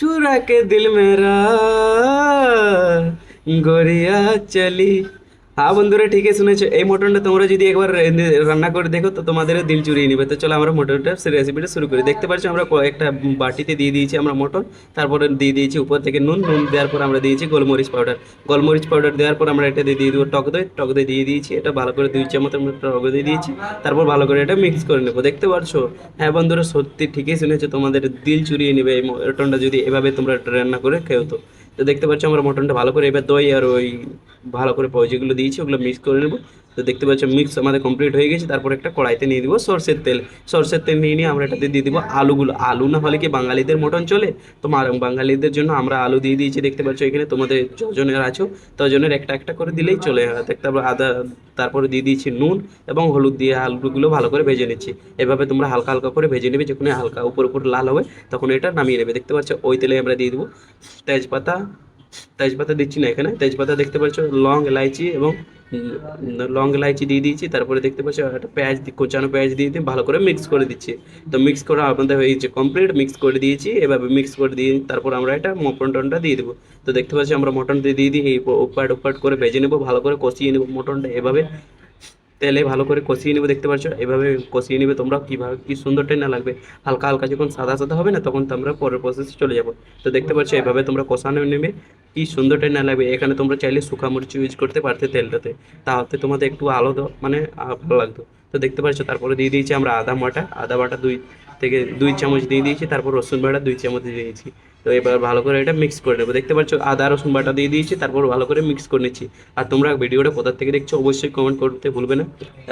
चूरा के दिल मेरा गोरिया चली হ্যাঁ বন্ধুরা, ঠিকই শুনেছো। এই মটনটা তোমরা যদি একবার রান্না করে দেখো, তো তোমাদের দিল চুরিয়ে নিবে। তো চলো আমরা মটনটা রেসিপিটা শুরু করি। দেখতে পাচ্ছ আমরা একটা বাটিতে দিয়ে দিয়েছি আমরা মটন। তারপরে দিয়ে দিয়েছি উপর থেকে নুন। নুন দেওয়ার পর আমরা দিয়েছি গোলমরিচ পাউডার। গোলমরিচ পাউডার দেওয়ার পর আমরা এটা দিয়ে দিয়ে দেবো টক দই। টক দই দিয়ে দিয়েছি, এটা ভালো করে দুই চামচ আমরা টক দই দিয়েছি। তারপর ভালো করে এটা মিক্স করে নেব। দেখতে পাচ্ছ? হ্যাঁ বন্ধুরা, সত্যি ঠিকই শুনেছো, তোমাদের দিল চুরিয়ে নেবে এই মটনটা যদি এভাবে তোমরা রান্না করে খেও তো। তো দেখতে পাচ্ছ আমরা মটনটা ভালো করে এবার দই আর ওই ভালো করে যেগুলো দিয়েছি, ওগুলো মিক্স করে নেব। তো দেখতে পাচ্ছ মিক্স আমাদের কমপ্লিট হয়ে গেছে। তারপর একটা কড়াইতে নিয়ে দিব সর্ষের তেল। সর্ষের তেল নিয়ে নিয়ে আমরা এটাতে দিয়ে দিব আলুগুলো। আলু না হলে কি বাঙালিদের মটন চলে? তো বাঙালিদের জন্য আমরা আলু দিয়ে দিয়েছি। দেখতে পাচ্ছ, এখানে তোমাদের যজনের আছো। তজনের একটা একটা করে দিলেই চলে। পাবো, আদা, তারপরে দিয়ে দিয়েছি নুন এবং হলুদ দিয়ে আলুগুলো ভালো করে ভেজে নিচ্ছি। এভাবে তোমরা হালকা হালকা করে ভেজে নেবে। যখন হালকা উপর উপর লাল হবে, তখন এটা নামিয়ে নেবে। দেখতে পাচ্ছ, ওই তেলে আমরা দিয়ে দেবো তেজপাতা। তেজপাতা দিচ্ছি না এখানে। তেজপাতা দেখতে পাচ্ছ, লং, এলাইচি এবং লং ইলাইচি দিয়ে দিয়েছি, তারপরে দেখতে পাচ্ছি একটা পেঁয়াজ কোচানো পেঁয়াজ দিয়ে দিয়ে ভালো করে মিক্স করে দিচ্ছি। তো মিক্স করা আপনাদের হয়ে গেছে কমপ্লিট মিক্স করে দিয়েছি, এভাবে মিক্স করে দিয়ে তারপর আমরা এটা মটনটা দিয়ে দেবো। তো দেখতে পাচ্ছি আমরা মটন দিয়ে দিয়ে দিই, এই উপাট উপাট করে ভেজে নেব, ভালো করে কষিয়ে নেব মটনটা এভাবে। তেলে ভালো করে কষিয়ে নেবে, দেখতে পাচ্ছ এভাবে কষিয়ে নেবে তোমরা, কীভাবে, কী সুন্দরটাই না লাগবে। হালকা হালকা যখন সাদা সাদা হবে না, তখন তোমরা পরের প্রসেসে চলে যাব। তো দেখতে পাচ্ছ, এভাবে তোমরা কষানো নেবে, কি সুন্দরটাই না লাগবে। এখানে তোমরা চাইলে শুকা মরিচ ইউজ করতে পারতে তেলটাতে। তাহলে তোমাদের একটু আলাদা মানে ভালো লাগতো। তো দেখতে পাচ্ছ, তারপরে দিয়ে দিয়েছি আমরা আদা বাটা। আদা বাটা দুই থেকে দুই চামচ দিয়ে দিয়েছি, তারপর রসুন বাটা দুই চামচ দিয়ে দিয়েছি। তো এবার ভালো করে এটা মিক্স করে নেব। দেখতে পাচ্ছ, আদা, রসুন বাটা দিয়ে দিয়েছি, তারপর ভালো করে মিক্স করে নিচ্ছি। আর তোমরা ভিডিওটা কোথা থেকে দেখছ অবশ্যই কমেন্ট করতে ভুলবে না।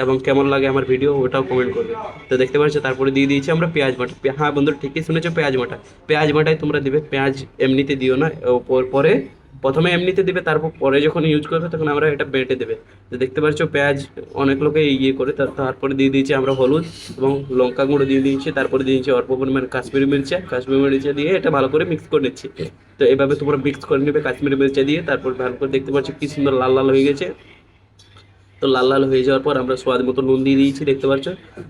এবং কেমন লাগে আমার ভিডিও ওটাও কমেন্ট করবে। তো দেখতে পাচ্ছ, তারপরে দিয়ে দিয়েছি আমরা পেঁয়াজ বাটা। হ্যাঁ বন্ধু, ঠিকই শুনেছো পেঁয়াজ বাটা। পেঁয়াজ বাটাই তোমরা দিবে, পেঁয়াজ এমনিতে দিও না পরে প্রথমে এমনিতে দেবে, তারপর পরে যখন ইউজ করবে তখন আমরা এটা বেটে দেবে। তো দেখতে পাচ্ছ পেঁয়াজ অনেক লোকে ইয়ে করে তারপরে দিয়ে দিয়েছি আমরা হলুদ এবং লঙ্কা গুঁড়ো দিয়ে দিয়েছি, তারপরে দিয়ে দিয়েছি অল্প পরিমাণ কাশ্মীরি মির্চা। কাশ্মীরি মির্চা দিয়ে এটা ভালো করে মিক্স করে নিচ্ছি। তো এভাবে তোমরা মিক্স করে নেবে কাশ্মীরি মির্চা দিয়ে, তারপর ভালো করে দেখতে পাচ্ছ কি সুন্দর লাল লাল হয়ে গেছে। তো লাল লাল হয়ে যাওয়ার পর আমরা স্বাদ মতো নুন দিয়ে দিয়েছি, দেখতে পাচ্ছ?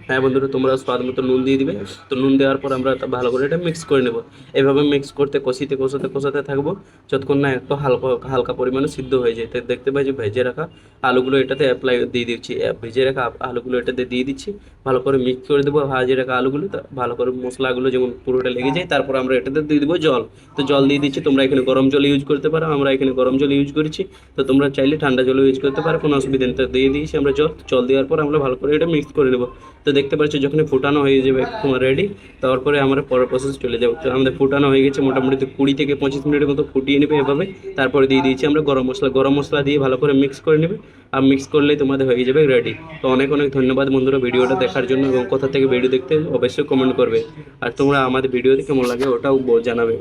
হ্যাঁ বন্ধুরা, তোমরা স্বাদ মতো নুন দিয়ে দিবে। তো নুন দেওয়ার পর আমরা ভালো করে এটা মিক্স করে নেব। এভাবে মিক্স করতে, কষিতে, কষাতে কষাতে থাকব, যতক্ষণ না একটু হালকা হালকা পরিমাণে সিদ্ধ হয়ে যায়। দেখতে পাই যে ভেজে রাখা আলুগুলো এটাতে অ্যাপ্লাই দিয়ে দিচ্ছি। ভেজে রাখা আলুগুলো এটাতে দিয়ে দিচ্ছি। ভালো করে মিক্স করে দেবো, ভাজে রাখা আলুগুলো, তা ভালো করে মশলাগুলো যেমন পুরোটা লেগে যায়, তারপর আমরা এটাতে দিয়ে দেবো জল। তো জল দিয়ে দিচ্ছি, তোমরা এখানে গরম জল ইউজ করতে পারো, আমরা এখানে গরম জল ইউজ করেছি। তো তোমরা চাইলে ঠান্ডা জল ইউজ করতে পারো, কোনো অসুবিধা নেই। দিয়ে দিয়েছি আমরা জল জল দেওয়ার পর আমরা ভালো করে এটা মিক্স করে নেব। তো দেখতে পাচ্ছ যখন ফুটানো হয়ে যাবে তোমার রেডি তারপরে আমরা পরের প্রসেস চলে যাব। তো আমাদের ফুটানো হয়ে গেছে মোটামুটি কুড়ি থেকে পঁচিশ মিনিটের মতো ফুটিয়ে নেবে এভাবে। তারপরে দিয়ে দিয়েছি আমরা গরম মশলা। গরম মশলা দিয়ে ভালো করে মিক্স করে নেবে। আর মিক্স করলেই তোমাদের হয়ে যাবে রেডি তো অনেক অনেক ধন্যবাদ বন্ধুরা ভিডিওটা দেখার জন্য এবং কোথা থেকে ভিডিও দেখতে, অবশ্যই কমেন্ট করবে। আর তোমরা আমাদের ভিডিওতে কেমন লাগে ওটাও জানাবে।